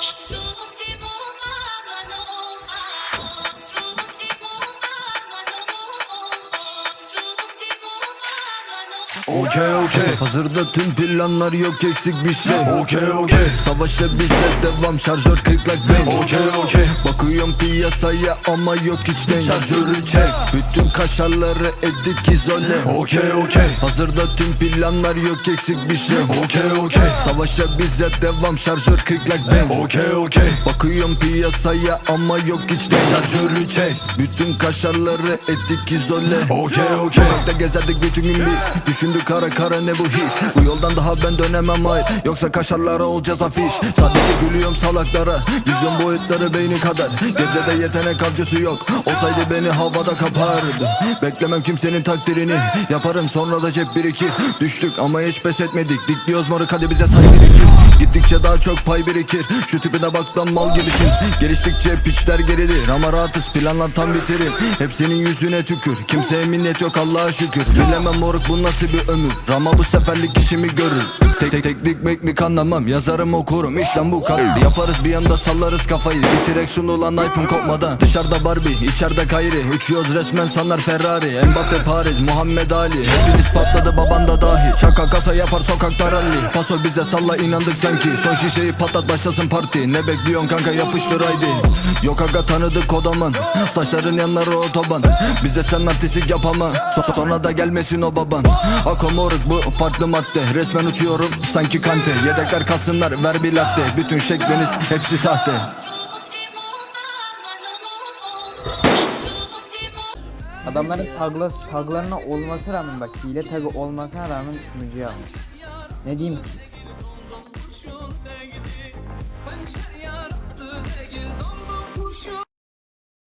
true. Okey okey. Hazırda tüm planlar yok eksik bir şey. Okey okey. Savaşa bize devam şarjör 40 like ben Okey okey. Bakıyorum piyasaya ama yok hiç denk. Şarjörü çek. Bütün kaşarları edik izole Okey okey. Hazırda tüm planlar yok eksik bir şey. Okey okey. Savaşa bize devam şarjör 40 like ben Okey okey. Bakıyorum piyasaya ama yok hiç denk. Şarjörü çek. Bütün kaşarları edik izole Okey okey. Sokakta gezerdik bütün gün biz Düşündük kara kara ne bu his? Bu yoldan daha ben dönemem hayır Yoksa kaşarlara olacağız afiş. Sadece gülüyorum salaklara. Vizyon boyutları beyni kadar. Gebze'de yetenek avcısı yok. Olsaydı beni havada kapardı. Beklemem kimsenin takdirini. Yaparım sonra da cep birikir Düştük ama hiç pes etmedik. Dikliyoruz moruk hadi bize say birikir Gittikçe daha çok pay birikir. Şu tipine bak lan mal gibisin. Geliştikçe piçler geridir Ama rahatız. Planlar tam bitirir. Hepsinin yüzüne tükür. Kimseye minnet yok Allah'a şükür. Bilemem moruk bu nasıl bir ömür. Ama bu seferlik işimi görür. Tek tek teknik meknik anlamam Yazarım okurum. İşlem bu kadar. Yaparız bir anda sallarız kafayı. Bitirek şunu lan iPhone kopmadan. Dışarıda Barbie içeride Kayri Uçuyoruz resmen sanlar Ferrari. Mbappe Paris Muhammed Ali. Hepiniz patladı baban da Şaka kasa yapar sokakta rally. Paso bize salla inandık sanki. Son şişeyi patlat başlasın parti. Ne bekliyorsun kanka yapıştır haydi. Yok aga tanıdık odaman Saçların yanları otoban. Bize sen artistik yapama. So- Sonra da gelmesin o baban. Ako moruk bu farklı madde. Resmen uçuyorum sanki kante. Yedekler kalsınlar ver bir latte. Bütün şekliniz hepsi sahte Adamların tagla, taglarına olması rağmen bak hile tagı olmasına rağmen sunucuya almış. Ne diyeyim ki?